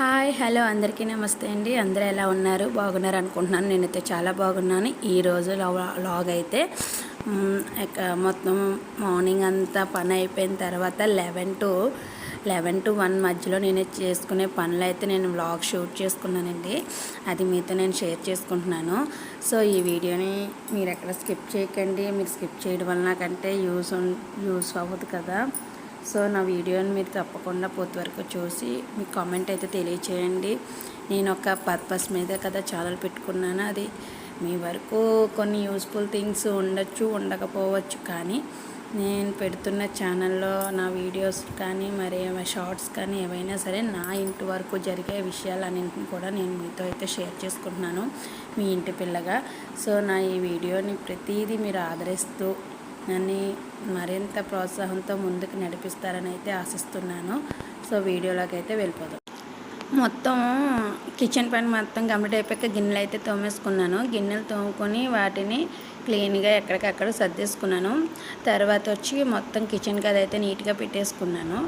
Hi hello అందరికీ నమస్తే అండి. అందరూ ఎలా ఉన్నారు? బాగున్నారు అనుకుంటున్నాను. నేనైతే చాలా బాగున్నాను. ఈరోజు లాగ్ అయితే మొత్తం మార్నింగ్ అంతా పని అయిపోయిన తర్వాత eleven to eleven to one మధ్యలో నేను చేసుకునే పనులు అయితే నేను వ్లాగ్ షూట్ చేసుకున్నానండి. అది మీతో నేను షేర్ చేసుకుంటున్నాను. సో ఈ వీడియోని మీరు ఎక్కడ స్కిప్ చేయకండి. మీరు స్కిప్ చేయడం వల్ల నాకంటే యూస్ యూస్ అవ్వదు కదా. సో నా వీడియోని మీరు తప్పకుండా పూర్తి వరకు చూసి మీ కామెంట్ అయితే తెలియచేయండి. నేను ఒక పర్పస్ మీద కదా ఛానల్ పెట్టుకున్నాను. అది మీ వరకు కొన్ని యూస్ఫుల్ థింగ్స్ ఉండొచ్చు ఉండకపోవచ్చు. కానీ నేను పెడుతున్న ఛానల్లో నా వీడియోస్ కానీ మరి షార్ట్స్ కానీ ఏవైనా సరే నా ఇంటి వరకు జరిగే విషయాలన్నింటిని కూడా నేను మీతో అయితే షేర్ చేసుకుంటున్నాను మీ ఇంటి పిల్లగా. సో నా ఈ వీడియోని ప్రతిదీ మీరు ఆదరిస్తూ నన్ను మరింత ప్రోత్సాహంతో ముందుకు నడిపిస్తారని అయితే ఆశిస్తున్నాను. సో వీడియోలోకి అయితే వెళ్ళిపోదాం. మొత్తం కిచెన్ పని మొత్తం కంప్లీట్ అయిపోయాక గిన్నెలు అయితే తోమేసుకున్నాను. గిన్నెలు తోముకొని వాటిని క్లీన్గా ఎక్కడికక్కడ సర్దేసుకున్నాను. తర్వాత వచ్చి మొత్తం కిచెన్ కదా అయితే నీట్గా పెట్టేసుకున్నాను.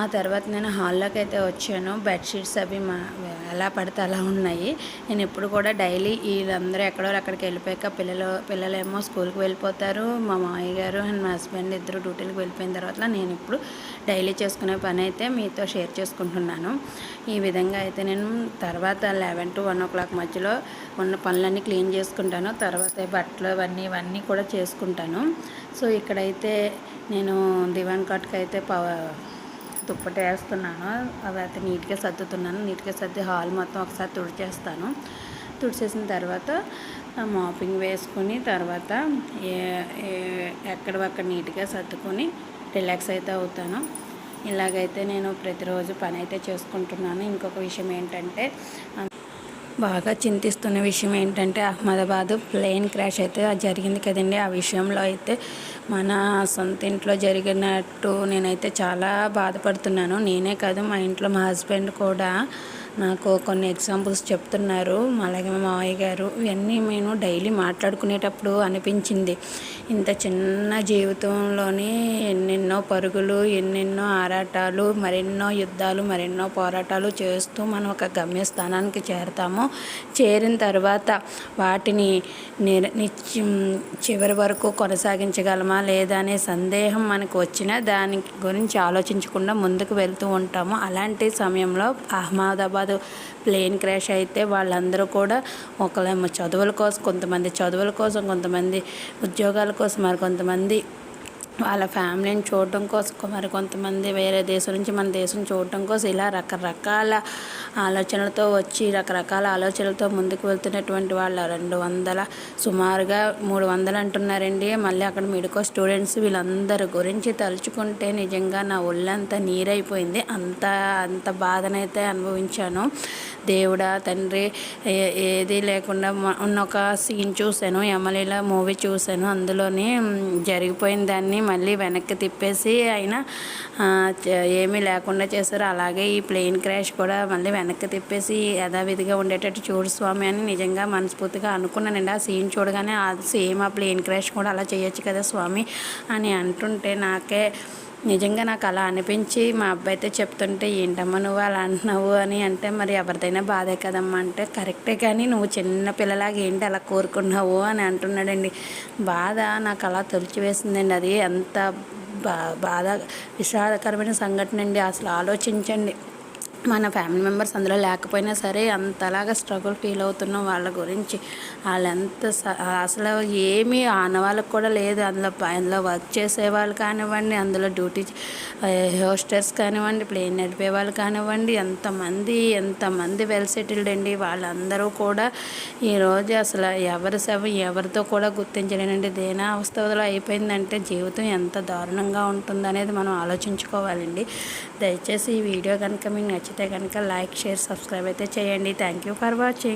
ఆ తర్వాత నేను హాల్లోకి అయితే వచ్చాను బెడ్షీట్స్ అవి మా ఎలా పడితే అలా ఉన్నాయి. నేను ఎప్పుడు కూడా డైలీ వీళ్ళందరూ ఎక్కడో అక్కడికి వెళ్ళిపోయాక పిల్లలు పిల్లలేమో స్కూల్కి వెళ్ళిపోతారు. మా మామయ్య గారు అండ్ మా హస్బెండ్ ఇద్దరు డ్యూటీలకు వెళ్ళిపోయిన తర్వాత నేను ఇప్పుడు డైలీ చేసుకునే పని అయితే మీతో షేర్ చేసుకుంటున్నాను. ఈ విధంగా అయితే నేను తర్వాత eleven to one o'clock మధ్యలో ఉన్న పనులన్నీ క్లీన్ చేసుకుంటాను. తర్వాత బట్టలు అవన్నీ ఇవన్నీ కూడా చేసుకుంటాను. సో ఇక్కడైతే నేను దివాన్ కట్కి అయితే పవ దుప్పట వేస్తున్నాను. అవి అయితే నీట్గా సర్దుతున్నాను. నీట్గా సర్ది హాల్ మొత్తం ఒకసారి తుడిచేస్తాను. తుడిచేసిన తర్వాత మాపింగ్ వేసుకుని తర్వాత ఎక్కడవక్కడ నీట్గా సర్దుకొని రిలాక్స్ అయితే అవుతాను. ఇలాగైతే నేను ప్రతిరోజు పని అయితే చేసుకుంటున్నాను. ఇంకొక విషయం ఏంటంటే బాగా చింతిస్తున్న విషయం ఏంటంటే అహ్మదాబాద్ ప్లేన్ క్రాష్ అయితే జరిగింది కదండి. ఆ విషయంలో అయితే మన సొంత ఇంట్లో జరిగినట్టు నేనైతే చాలా బాధపడుతున్నాను. నేనే కాదు మా ఇంట్లో మా హస్బెండ్ కూడా నాకు కొన్ని ఎగ్జాంపుల్స్ చెప్తున్నారు. అలాగే మా మావయ్య గారు. ఇవన్నీ నేను డైలీ మాట్లాడుకునేటప్పుడు అనిపించింది. ఇంత చిన్న జీవితంలోనే ఎన్నెన్నో పరుగులు ఎన్నెన్నో ఆరాటాలు మరెన్నో యుద్ధాలు మరెన్నో పోరాటాలు చేస్తూ మనం ఒక గమ్యస్థానానికి చేరతాము. చేరిన తర్వాత వాటిని నిత్యం చివరి వరకు కొనసాగించగలమా లేదా అనే సందేహం మనకు వచ్చినా దాని గురించి ఆలోచించకుండా ముందుకు వెళ్తూ ఉంటాము. అలాంటి సమయంలో అహ్మదాబాద్ ప్లేన్ క్రాష్ అయితే వాళ్ళందరూ కూడా ఒకళ్ళేమో చదువుల కోసం కొంతమంది చదువుల కోసం కొంతమంది ఉద్యోగాల కోసం మరి కొంతమంది వాళ్ళ ఫ్యామిలీని చూడటం కోసం మరి కొంతమంది వేరే దేశం నుంచి మన దేశం చూడటం కోసం ఇలా రకరకాల ఆలోచనలతో వచ్చి రకరకాల ఆలోచనలతో ముందుకు వెళ్తున్నటువంటి వాళ్ళ రెండు వందల సుమారుగా మూడు వందలు అంటున్నారండి. మళ్ళీ అక్కడ మిడికో స్టూడెంట్స్ వీళ్ళందరి గురించి తలుచుకుంటే నిజంగా నా ఒళ్ళంతా నీరైపోయింది. అంత అంత బాధనైతే అనుభవించాను. దేవుడా తండ్రి ఏది లేకుండా ఉన్న ఒక సీన్ చూశాను. ఎమ్మెల్యేల మూవీ చూశాను. అందులోని జరిగిపోయిన దాన్ని మళ్ళీ వెనక్కి తిప్పేసి అయినా ఏమీ లేకుండా చేశారు. అలాగే ఈ ప్లేన్ క్రాష్ కూడా మళ్ళీ వెనక్కి తిప్పేసి యథావిధిగా ఉండేటట్టు చూడు స్వామి అని నిజంగా మనస్ఫూర్తిగా అనుకున్నానండి. ఆ సీన్ చూడగానే సేమ్ ఆ ప్లేన్ క్రాష్ కూడా అలా చేయొచ్చు కదా స్వామి అని అంటుంటే నాకే నిజంగా నాకు అలా అనిపించి మా అబ్బాయి అయితే చెప్తుంటే ఏంటమ్మా నువ్వు అలా అంటున్నావు? అని అంటే మరి ఎవరిదైనా బాధే కదమ్మా. అంటే కరెక్టే కానీ నువ్వు చిన్న పిల్లలాగా ఏంటి అలా కోరుకున్నావు? అని అంటున్నాడండి. బాధ నాకు అలా తొలిచివేసిందండి. అది ఎంత బా బాధ విషాదకరమైన సంఘటన అండి. అసలు ఆలోచించండి. మన ఫ్యామిలీ మెంబర్స్ అందులో లేకపోయినా సరే అంతలాగా స్ట్రగుల్ ఫీల్ అవుతున్నాం వాళ్ళ గురించి వాళ్ళంత అసలు ఏమీ ఆనవాళ్ళకు కూడా లేదు. అందులో అందులో వర్క్ చేసే వాళ్ళు కానివ్వండి అందులో డ్యూటీ హోస్టర్స్ కానివ్వండి ప్లేన్ నడిపే వాళ్ళు కానివ్వండి ఎంతమంది ఎంతమంది వెల్ సెటిల్డ్ అండి. వాళ్ళందరూ కూడా ఈరోజు అసలు ఎవరి సేవ ఎవరితో కూడా గుర్తించలేనండి. దేనా అవస్థలో అయిపోయిందంటే జీవితం ఎంత దారుణంగా ఉంటుందనేది మనం ఆలోచించుకోవాలండి. దయచేసి ఈ వీడియో కనుక మీకు నచ్చింది నచ్చితే కనుక లైక్ షేర్ సబ్స్క్రైబ్ అయితే చేయండి థ్యాంక్ యూ ఫర్ వాచింగ్